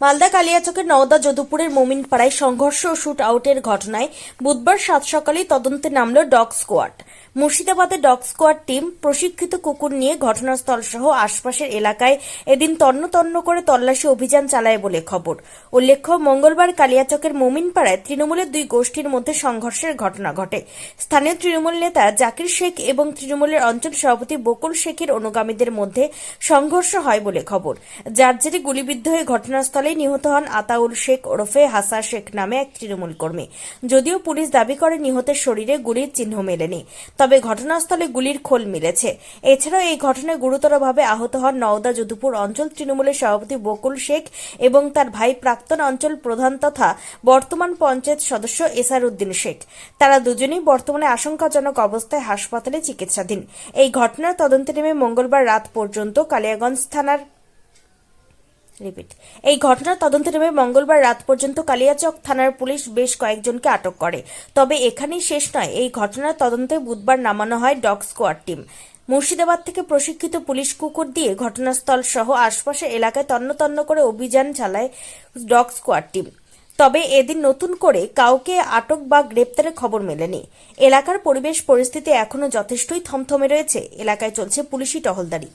মালদা কালিয়াচকের নওদা যদুপুরের মোমিনপাড়ায় সংঘর্ষ ও শুট আউটের ঘটনায় বুধবার সাত সকালেই তদন্তে নামল ডগ স্কোয়াড। মুর্শিদাবাদের ডগ স্কোয়াড টিম প্রশিক্ষিত কুকুর নিয়ে ঘটনাস্থল সহ আশপাশের এলাকায় এদিন তন্ন তন্ন করে তল্লাশি অভিযান চালায় বলে খবর। উল্লেখ্য, মঙ্গলবার কালিয়াচকের মোমিনপাড়ায় তৃণমূলের দুই গোষ্ঠীর মধ্যে সংঘর্ষের ঘটনা ঘটে। স্থানীয় তৃণমূল নেতা জাকির শেখ এবং তৃণমূলের অঞ্চল সভাপতি বকুল শেখের অনুগামীদের মধ্যে সংঘর্ষ হয় বলে খবর। যার জেরে গুলিবিদ্ধ হয়ে ঘটনাস্থলে নিহত হন আতাউল শেখ ওরফে হাসা শেখ নামে এক তৃণমূল কর্মী। যদিও পুলিশ দাবি করে নিহতের শরীরে গুলির চিহ্ন মেলেনি। তবে ঘটনাস্থলে গুলির খোল মিলেছে। এছাড়াও এই ঘটনায় গুরুতরভাবে আহত হন নওদা যদুপুর অঞ্চল তৃণমূলের সভাপতি বকুল শেখ এবং তার ভাই প্রাক্তন অঞ্চল প্রধান তথা বর্তমান পঞ্চায়েত সদস্য এসার উদ্দিন শেখ। তারা দুজনেই বর্তমানে আশঙ্কাজনক অবস্থায় হাসপাতালে চিকিৎসাধীন। এই ঘটনার তদন্তে নেমে মঙ্গলবার রাত পর্যন্ত কালিয়াগঞ্জ থানার রিপিট। এই ঘটনার তদন্তে নেমে মঙ্গলবার রাত পর্যন্ত কালিয়াচক থানার পুলিশ বেশ কয়েকজনকে আটক করে। তবে এখানেই শেষ নয়, এই ঘটনার তদন্তে বুধবার নামানো হয় ডগ স্কোয়াড টিম। মুর্শিদাবাদ থেকে প্রশিক্ষিত পুলিশ কুকুর দিয়ে ঘটনাস্থল সহ আশপাশের এলাকায় তন্ন করে অভিযান চালায় ডগ স্কোয়াড টিম। তবে এদিন নতুন করে কাউকে আটক বা গ্রেপ্তারের খবর মেলেনি। এলাকার পরিবেশ পরিস্থিতি এখনও যথেষ্টই থমথমে রয়েছে। এলাকায় চলছে পুলিশি টহলদারি।